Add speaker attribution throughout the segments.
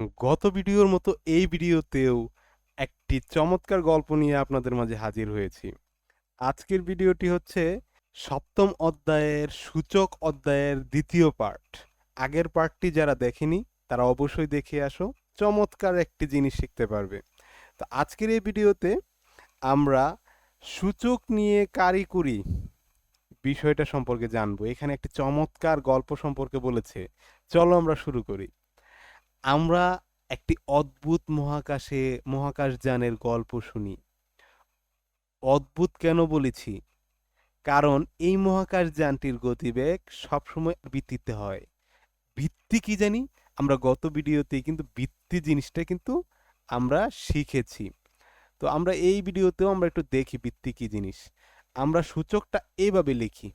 Speaker 1: গত ভিডিওর মতো এই ভিডিওতেও একটি চমৎকার গল্প নিয়ে আপনাদের মাঝে হাজির হয়েছি। আজকের ভিডিওটি হচ্ছে সপ্তম অধ্যায়ের সূচক অধ্যায়ের দ্বিতীয় পার্ট। আগের পার্টটি যারা দেখেনি, তারা অবশ্যই দেখে আসো, চমৎকার একটি জিনিস শিখতে পারবে। তো আজকের এই ভিডিওতে আমরা সূচক নিয়ে কারিকুরি বিষয়টা সম্পর্কে জানব। এখানে একটি চমৎকার গল্প সম্পর্কে বলেছে। চলো আমরা শুরু করি। আমরা একটি অদ্ভুত মহাকাশে মহাকাশযানের গল্প শুনি। অদ্ভুত কেন বলেছি? কারণ এই মহাকাশযানটির গতিবেগ সবসময় ভিত্তিতে হয়। ভিত্তি কি জানি? আমরা গত ভিডিওতে কিন্তু ভিত্তি জিনিসটা কিন্তু আমরা শিখেছি। তো আমরা এই ভিডিওতেও আমরা একটু দেখি ভিত্তি কি জিনিস। আমরা সূচকটা এইভাবে লিখি।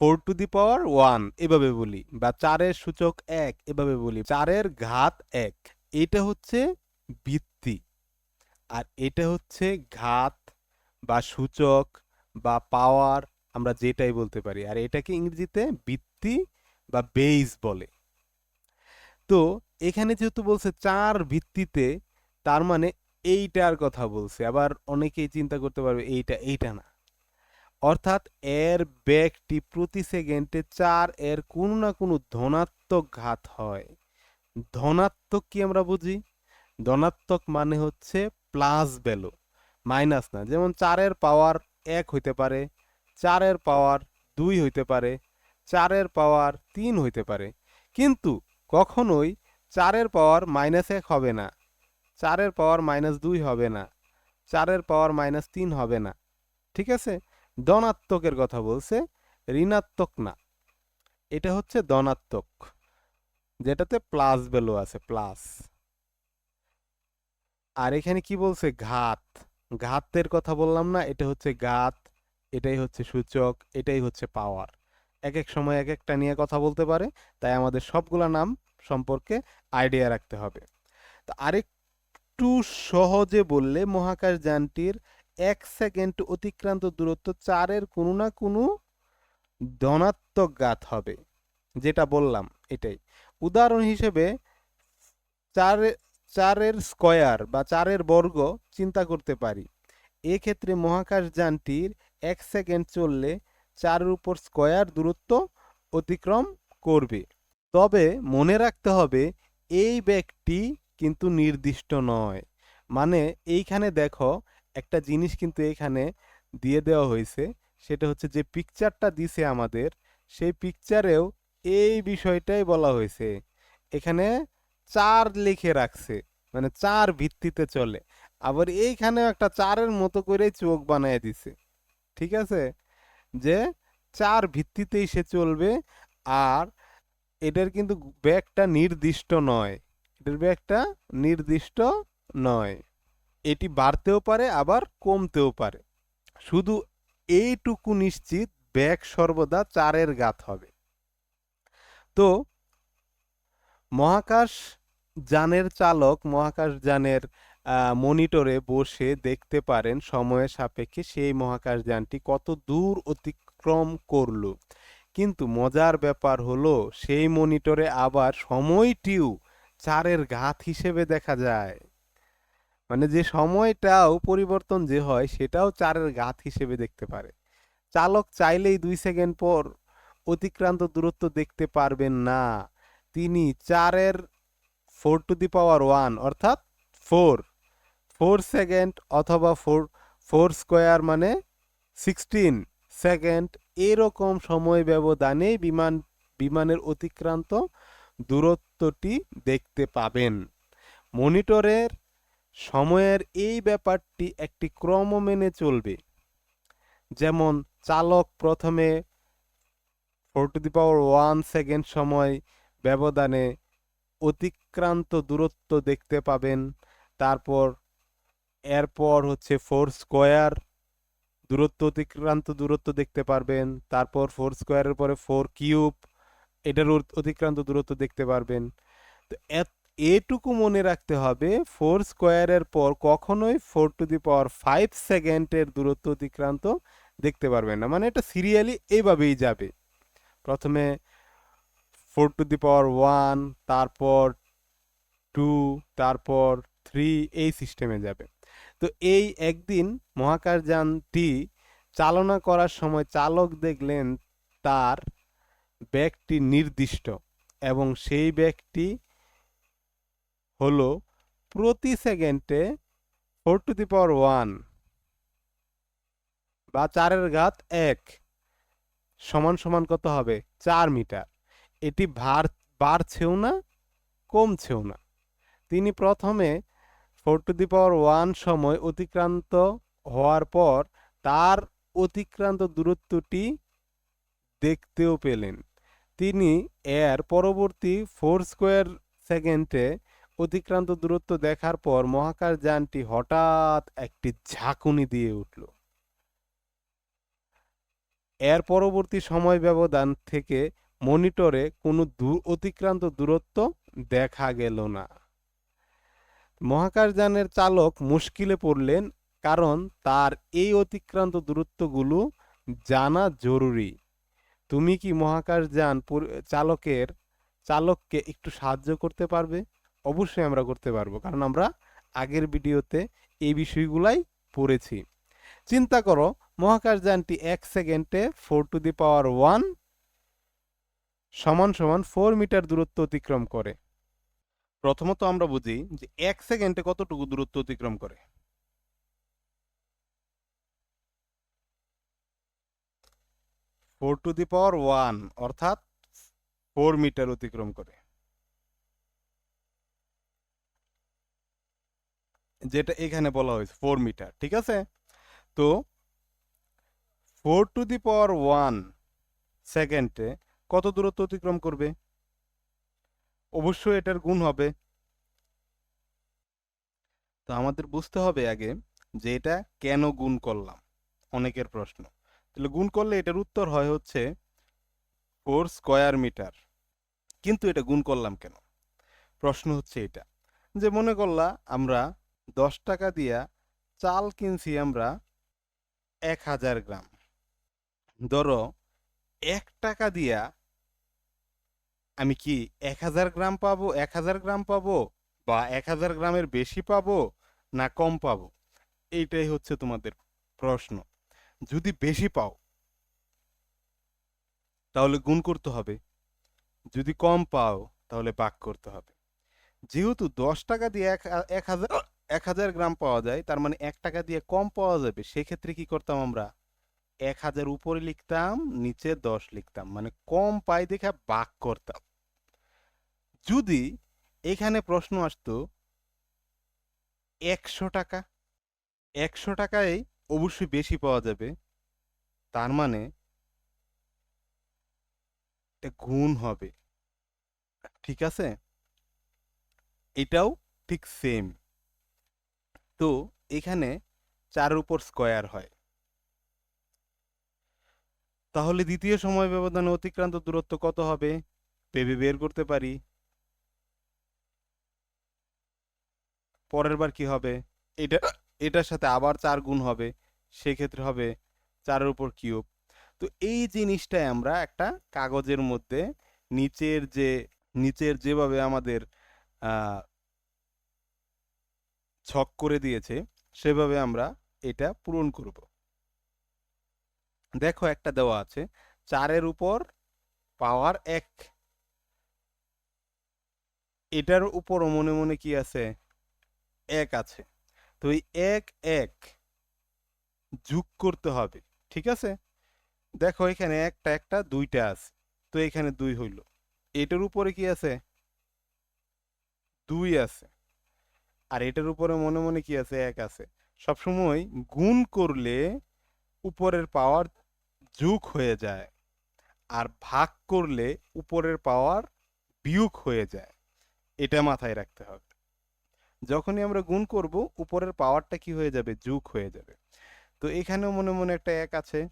Speaker 1: Four to the power one এভাবে বলি, বা চারের সূচক এক, এভাবে বলি, চারের ঘাত এক। এটা হচ্ছে ভিত্তি। আর এটা হচ্ছে ঘাত বা সূচক বা পাওয়ার আমরা যেটাই বলতে পারি। আর এটাকে ইংরেজিতে ভিত্তি বা বেইস বলে। তো এখানে যেহেতু বলছে চার ভিত্তিতে, তার মানে এইটার কথা বলছে। আবার অনেকেই চিন্তা করতে পারবে এইটা এইটা না। অর্থাৎ এর ব্যাগটি প্রতি সেকেন্ডে চার এর কোনো না কোনো ধনাত্মক ঘাত হয়। ধনাত্মক কি আমরা বুঝি? ধনাত্মক মানে হচ্ছে প্লাস ভ্যালু মাইনাস না। যেমন চারের পাওয়ার এক হইতে পারে চারের পাওয়ার দুই হইতে পারে চারের পাওয়ার তিন হইতে পারে। কিন্তু কখনোই চারের পাওয়ার মাইনাস এক হবে না। চারের পাওয়ার মাইনাস দুই হবে না। চারের পাওয়ার মাইনাস তিন হবে না। ঠিক আছে? ধনাত্মকের কথা বলছে, ঋণাত্মক না। এটা হচ্ছে ধনাত্মক, যেটাতে প্লাস ভ্যালু আছে প্লাস আর এখানে কি বলছে? ঘাত। ঘাতের কথা বললাম না, এটা হচ্ছে ঘাত, এটাই হচ্ছে সূচক, এটাই হচ্ছে পাওয়ার এক এক সময় এক একটা নিয়ে কথা বলতে পারে, তাই আমাদের সবগুলা নাম সম্পর্কে আইডিয়া রাখতে হবে। তো আরেকটু সহজে বললে মহাকাশ যানটির এক সেকেন্ড অতিক্রান্ত দূরত্ব চারের কোনো না কোনো ধনাত্মক গাত হবে, যেটা বললাম এটাই। উদাহরণ হিসেবে চারে, চারের স্কয়ার বা চারের বর্গ চিন্তা করতে পারি। এক্ষেত্রে মহাকাশ যানটির এক সেকেন্ড চললে চারের উপর স্কয়ার দূরত্ব অতিক্রম করবে। তবে মনে রাখতে হবে, এই ব্যাগটি কিন্তু নির্দিষ্ট নয়। মানে এইখানে দেখো একটা জিনিস কিন্তু এখানে দিয়ে দেওয়া হয়েছে, সেটা হচ্ছে যে পিকচারটা দিছে আমাদের, সেই পিকচারেও এই বিষয়টাই বলা হয়েছে। এখানে চার লিখে রাখছে মানে চার ভিত্তিতে চলে। আবার এইখানেও একটা চারের মতো করে চোখ বানিয়ে দিছে। ঠিক আছে? যে চার ভিত্তিতেই সে চলবে, আর এটার কিন্তু ব্যাগটা নির্দিষ্ট নয়। এটার ব্যাগটা নির্দিষ্ট নয়। এটি বাড়তেও পারে, আবার কমতেও পারে। শুধু এইটুকু নিশ্চিত, ব্যাগ সর্বদা চারের গাত হবে। তো, মহাকাশ যানের চালক, মহাকাশ যানের মনিটরে বসে দেখতে পারেন সময়ের সাপেক্ষে সেই মহাকাশ যানটি কত দূর অতিক্রম করল। কিন্তু মজার ব্যাপার হলো, সেই মনিটরে আবার সময়টিও চারের ঘাত হিসেবে দেখা যায়। মানে যে সময়টাও পরিবর্তন যে হয়, সেটাও চারের ঘাত হিসেবে দেখতে পারে। চালক চাইলেই দুই সেকেন্ড পর অতিক্রান্ত দূরত্ব দেখতে পারবেন না। তিনি চারের four to the power one অর্থাৎ ফোর ফোর সেকেন্ড অথবা ফোর ফোর স্কোয়ার মানে সিক্সটিন সেকেন্ড এরকম সময় ব্যবধানে বিমান, বিমানের অতিক্রান্ত দূরত্বটি দেখতে পাবেন। মনিটরের সময়ের এই ব্যাপারটি একটি ক্রম মেনে চলবে। যেমন, চালক প্রথমে four to the power one second সময় ব্যবধানে অতিক্রান্ত দূরত্ব দেখতে পাবেন। তারপর, এরপর হচ্ছে ফোর স্কোয়ার দূরত্ব, অতিক্রান্ত দূরত্ব দেখতে পারবেন। তারপর ফোর স্কোয়ারের পরে ফোর কিউব এটার অতিক্রান্ত দূরত্ব দেখতে পারবেন। তো এটুকু মনে রাখতে হবে, ফোর স্কোয়ারের পর কখনোই four to the power five সেকেন্ডের দূরত্ব অতিক্রান্ত দেখতে পারবেন না। মানে এটা সিরিয়ালি এইভাবেই যাবে। প্রথমে four to the power one, তারপর টু, তারপর থ্রি এই সিস্টেমে যাবে। তো এই একদিন মহাকাশযানটি চালনা করার সময় চালক দেখলেন তার ব্যাগটি নির্দিষ্ট এবং সেই ব্যাগটি হলো প্রতি সেকেন্ডে four to the power one বা চারের ঘাত এক সমান সমান কত হবে? চার মিটার। এটি ভার, বাড়ছেও না, কমছেও না। তিনি প্রথমে four to the power one সময় অতিক্রান্ত হওয়ার পর তার অতিক্রান্ত দূরত্বটি দেখতেও পেলেন। তিনি এর পরবর্তী ফোর স্কোয়ার সেকেন্ডে অতিক্রান্ত দূরত্ব দেখার পর মহাকাশযানটি হঠাৎ একটি ঝাঁকুনি দিয়ে উঠল। এর পরবর্তী সময় ব্যবধান থেকে মনিটরে কোনো অতিক্রান্ত দূরত্ব দেখা গেল না। মহাকাশযানের চালক মুশকিলে পড়লেন কারণ তার এই অতিক্রান্ত দূরত্বগুলো জানা জরুরি। তুমি কি মহাকাশযান চালকের, চালককে একটু সাহায্য করতে পারবে? অবশ্যই আমরা করতে পারব। কারণ আমরা আগের ভিডিওতে এই বিষয়গুলাই পড়েছি। চিন্তা করো মহাকাশযানটি এক সেকেন্ডে four to the power one সমান সমান ফোর মিটার দূরত্ব অতিক্রম করে। প্রথমত আমরা বুঝি যে এক সেকেন্ডে কতটুকু দূরত্ব অতিক্রম করে? Four to the power one অর্থাৎ ফোর মিটার অতিক্রম করে। যেটা এখানে বলা হয়েছে ফোর মিটার ঠিক আছে? তো four to the power one সেকেন্ডে কত দূরত্ব অতিক্রম করবে? অবশ্যই এটার গুণ হবে। তো আমাদের বুঝতে হবে আগে যে এটা কেন গুণ করলাম? অনেকের প্রশ্ন। তাহলে গুণ করলে এটার উত্তর হয় হচ্ছে ফোর স্কয়ার মিটার কিন্তু এটা গুণ করলাম কেন? প্রশ্ন হচ্ছে এটা। যে মনে করলা আমরা দশ টাকা দিয়া চাল কিনছি আমরা এক হাজার গ্রাম। ধরো, এক টাকা দিয়া আমি কি এক হাজার গ্রাম পাবো, এক হাজার গ্রাম পাবো বা এক হাজার গ্রামের বেশি পাবো না কম পাবো? এইটাই হচ্ছে তোমাদের প্রশ্ন। যদি বেশি পাও, তাহলে গুণ করতে হবে। যদি কম পাও, তাহলে ভাগ করতে হবে। যেহেতু দশ টাকা দিয়ে এক এক হাজার এক হাজার গ্রাম পাওয়া যায়, তার মানে এক টাকা দিয়ে কম পাওয়া যাবে। সেক্ষেত্রে কি করতাম আমরা? এক হাজার উপরে লিখতাম, নিচে দশ লিখতাম। মানে কম পাই দেখে বাক করতাম। যদি এখানে প্রশ্ন আসতো, একশো টাকা, একশো টাকায় অবশ্যই বেশি পাওয়া যাবে, তার মানে গুণ হবে। ঠিক আছে? এটাও ঠিক সেম তো এখানে চার উপর স্কয়ার হয়। তাহলে দ্বিতীয় সময় ব্যবধানে অতিক্রান্ত দূরত্ব কত হবে? ভেবে বের করতে পারি। পরের বার কি হবে? এটা, এটার সাথে আবার চার গুণ হবে। সেক্ষেত্রে হবে চারের উপর কিউব। তো এই জিনিসটাই আমরা একটা কাগজের মধ্যে নিচের যে, নিচের যেভাবে আমাদের ছক করে দিয়েছে, সেভাবে আমরা এটা পূরণ করব। দেখো একটা দেওয়া আছে, চারের উপর পাওয়ার এক। এটার উপর মনে মনে কি আছে? এক আছে। তো এই এক এক যোগ করতে হবে, ঠিক আছে? দেখো এখানে একটা একটা, দুইটা আছে, তো এখানে দুই হইল। এটার উপরে কি আছে? দুই আছে। আর এটার উপরে মনে মনে কি আছে? এক আছে। সবসময় গুণ করলে উপরের পাওয়ার যোগ হয়ে যায় আর ভাগ করলে উপরের পাওয়ার বিয়োগ হয়ে যায়। এটা মাথায় রাখতে হবে। যখনই আমরা গুণ করব, উপরের পাওয়ারটা কি হয়ে যাবে? যোগ হয়ে যাবে। তো এখানেও মনে মনে একটা এক আছে।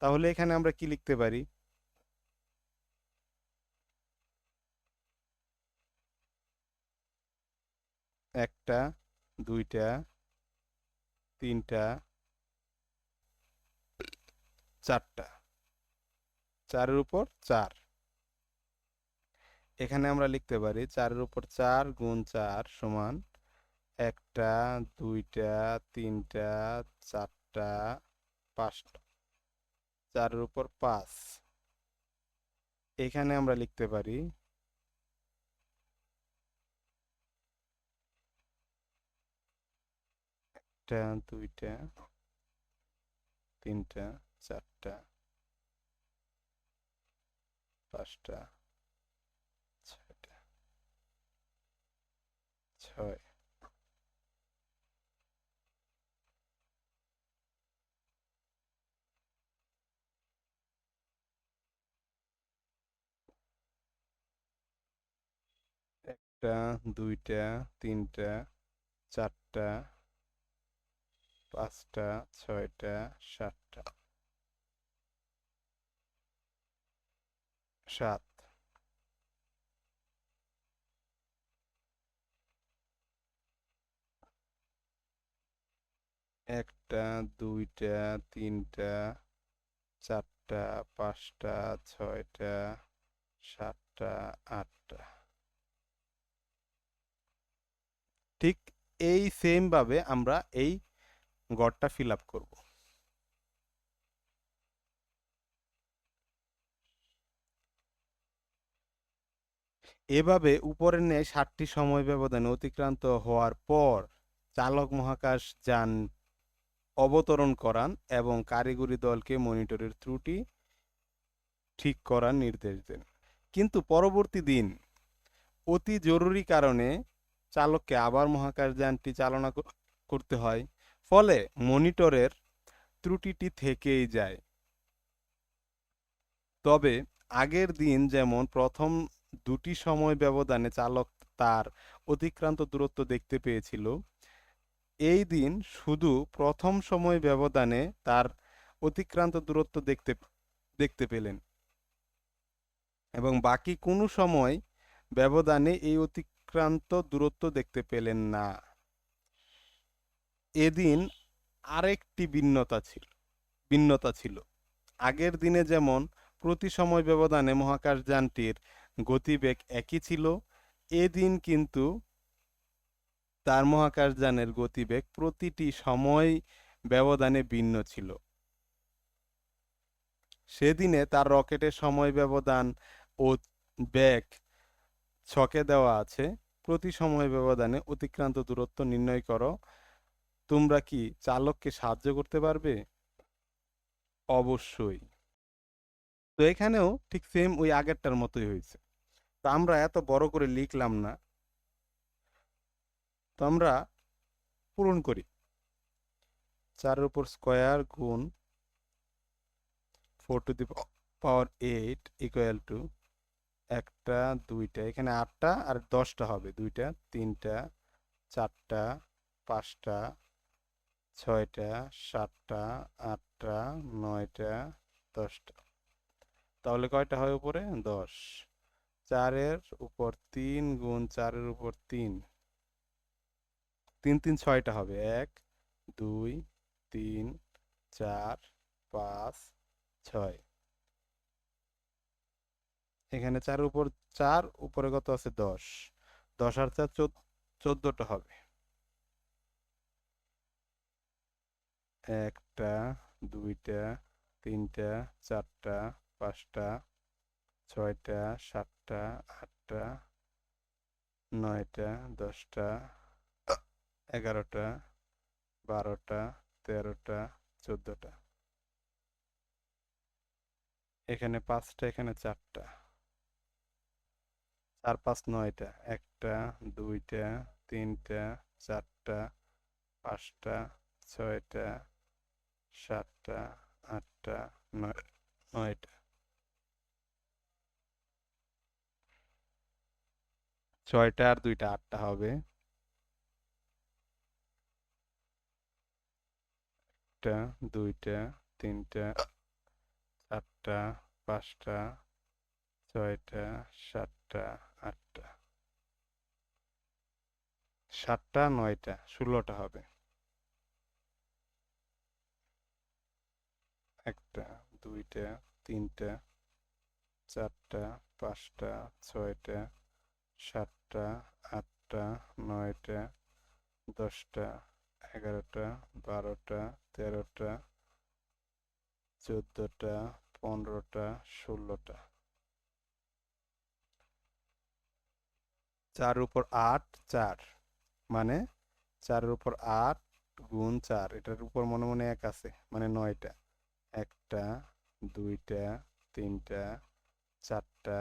Speaker 1: তাহলে এখানে আমরা কি লিখতে পারি? একটা, দুইটা, তিনটা, চারটা। চারের উপর চার। এখানে আমরা লিখতে পারি চারের উপর চার গুণ চার সমান একটা, দুইটা, তিনটা, চারটা, পাঁচটা। চারের উপর পাঁচ। এখানে আমরা লিখতে পারি একটা দুইটা তিনটা চারটা পাঁচটা ছয়টা ছয়। একটা দুইটা তিনটা চারটা পাঁচটা, ছয়টা, সাতটা। সাত। একটা, দুইটা, তিনটা, চারটা, পাঁচটা, ছয়টা, সাতটা, আটটা। ঠিক এই সেম ভাবে আমরা এই গড়টা ফিল আপ করব। এভাবে উপরের ন্যায় ষাটটি সময় ব্যবধানে অতিক্রান্ত হওয়ার পর চালক মহাকাশ যান অবতরণ করান এবং কারিগরি দলকে মনিটরের ত্রুটি ঠিক করার নির্দেশ দেন। কিন্তু পরবর্তী দিন অতি জরুরি কারণে চালককে আবার মহাকাশ যানটি চালনা করতে হয়। ফলে মনিটরের ত্রুটিটি থেকেই যায়। তবে আগের দিন যেমন প্রথম দুটি সময় ব্যবধানে চালক তার অতিক্রান্ত দূরত্ব দেখতে পেয়েছিল, এই দিন শুধু প্রথম সময় ব্যবধানে তার অতিক্রান্ত দূরত্ব দেখতে দেখতে পেলেন। এবং বাকি কোনো সময় ব্যবধানে এই অতিক্রান্ত দূরত্ব দেখতে পেলেন না। এদিন আরেকটি ভিন্নতা ছিল ভিন্নতা ছিল। আগের দিনে যেমন প্রতি সময় ব্যবধানে মহাকাশযানটির গতিবেগ একই ছিল, এদিন কিন্তু তার মহাকাশযানের গতিবেগ প্রতিটি সময় ব্যবধানে ভিন্ন ছিল। সেদিনে তার রকেটের সময় ব্যবধান ও বেগ ছকে দেওয়া আছে। প্রতি সময় ব্যবধানে অতিক্রান্ত দূরত্ব নির্ণয় করো। তোমরা কি চালককে সাহায্য করতে পারবে? অবশ্যই। তো এখানেও ঠিক সেম ওই আগেরটার মতোই হয়েছে। তো আমরা এত বড় করে লিখলাম না। তো আমরা পূরণ করি। চারের উপর স্কোয়ার গুণ four to the power eight equal to একটা, দুইটা, এখানে আটটা আর দশটা হবে। দুইটা, তিনটা, চারটা, পাঁচটা ছয়টা, সাতটা, আটটা, নয়টা, দশটা। তাহলে কয়টা হয় উপরে? দশ। চারের উপর তিন গুণ চারের উপর তিন। তিন তিন ছয়টা হবে। এক, দুই, তিন, চার, পাঁচ, ছয়। এখানে চার উপর, চার উপরে কত আছে? দশ। দশ আর চার চোদ্দটা হবে। একটা, দুইটা, তিনটা, চারটা, পাঁচটা, ছয়টা, সাতটা, আটটা, নয়টা, দশটা, এগারোটা, বারোটা, তেরোটা, চোদ্দটা। এখানে পাঁচটা, এখানে চারটা। চার, পাঁচ, নয়টা। একটা, দুইটা, তিনটা, চারটা, পাঁচটা, ছয়টা সাতটা, আটটা, নয় নয়টা। ছয়টা আর দুইটা, আটটা হবে। একটা, দুইটা, তিনটা, চারটা, পাঁচটা, ছয়টা, সাতটা, আটটা। সাতটা, নয়টা, ষোলোটা হবে। একটা, দুইটা, তিনটা, চারটা, পাঁচটা, ছয়টা, সাতটা, আটটা, নয়টা, দশটা, এগারোটা, বারোটা, তেরোটা, চোদ্দোটা, পনেরোটা, ষোলোটা। চার উপর আট, চার। মানে চারের উপর আট গুণ চার, এটার উপর মনে মনে এক আছে মানে নয়টা। একটা, দুইটা, তিনটা, চারটা,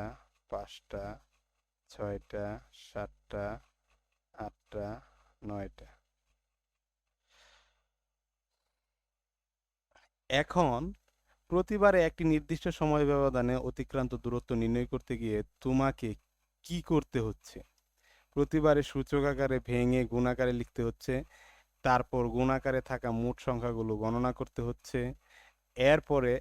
Speaker 1: পাঁচটা, ছয়টা, সাতটা, আটটা, নয়টা। এখন প্রতিবারে একটি নির্দিষ্ট সময় ব্যবধানে অতিক্রান্ত দূরত্ব নির্ণয় করতে গিয়ে তোমাকে কি করতে হচ্ছে? প্রতিবারে সূচক আকারে ভেঙে গুণাকারে লিখতে হচ্ছে, তারপর গুণাকারে থাকা মোট সংখ্যাগুলো গণনা করতে হচ্ছে এরপরে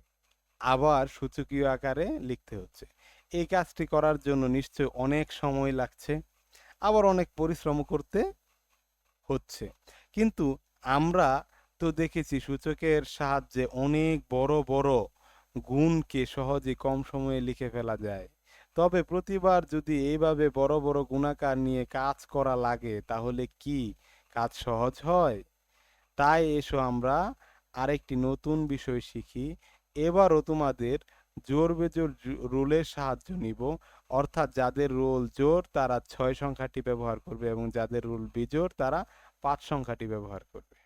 Speaker 1: আবার সূচকীয় আকারে লিখতে হচ্ছে। এই কাজটি করার জন্য নিশ্চয় অনেক সময় লাগছে, আবার অনেক পরিশ্রম করতে হচ্ছে। কিন্তু আমরা তো দেখেছি সূচকের সাহায্যে অনেক বড় বড় গুণকে সহজে কম সময়ে লিখে ফেলা যায়। তবে প্রতিবার যদি এইভাবে বড় বড় গুণাকার নিয়ে কাজ করা লাগে, তাহলে কি কাজ সহজ হয়? তাই এসো আমরা আরেকটি নতুন বিষয় শিখি। এবারও তোমাদের জোর বেজোর রোলের সাহায্য নিব। অর্থাৎ যাদের রোল জোর, তারা ছয় সংখ্যাটি ব্যবহার করবে এবং যাদের রুল বিজোর, তারা পাঁচ সংখ্যাটি ব্যবহার করবে।